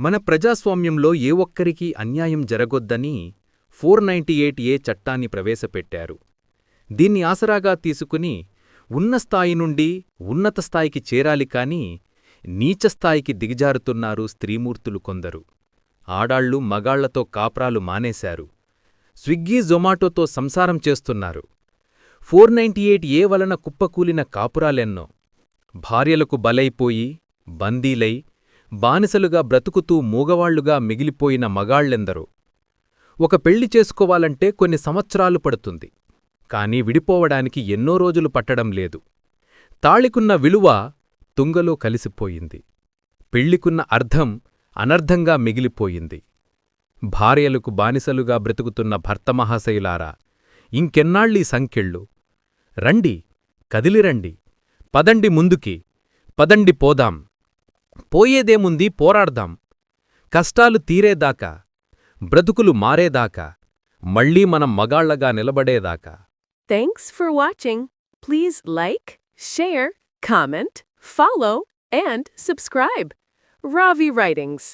మన ప్రజాస్వామ్యంలో ఏ ఒక్కరికీ అన్యాయం జరగొద్దని ఫోర్ నైంటీ ఎయిట్ ఏ చట్టాన్ని ప్రవేశపెట్టారు. దీన్ని ఆసరాగా తీసుకుని ఉన్న స్థాయి నుండి ఉన్నత స్థాయికి చేరాలి కాని నీచస్థాయికి దిగజారుతున్నారు స్త్రీమూర్తులు కొందరు. ఆడాళ్ళు మగాళ్ళతో కాపురాలు మానేశారు. స్విగ్గీ జొమాటోతో సంసారం చేస్తున్నారు. ఫోర్ నైంటీ ఎయిట్ ఏ వలన కుప్పకూలిన కాపురాలెన్నో. భార్యలకు బలైపోయి బందీలై బానిసలుగా బ్రతుకుతూ మూగవాళ్ళుగా మిగిలిపోయిన మగాళ్ళెందరో ఒక పెళ్ళి చేసుకోవాలంటే కొన్ని సంవత్సరాలు పడుతుంది. కాని విడిపోవడానికి ఎన్నో రోజులు పట్టడం లేదు. తాళికున్న విలువ తుంగలో కలిసిపోయింది. పెళ్ళికున్న అర్థం అనర్ధంగా మిగిలిపోయింది. భార్యలకు బానిసలుగా బ్రతుకుతున్న భర్తమహాశయులారా ఇంకెన్నాళ్ళీ సంకెళ్ళు రండి కదిలిరండి పదండి ముందుకి పదండి పోదాం. పోయేదేముంది పోరాడదాం. కష్టాలు తీరేదాకా బ్రతుకులు మారేదాకా మళ్ళీ మనం మగాళ్ళగా నిలబడేదాకా. Thanks for watching please like share comment follow and subscribe Ravi writings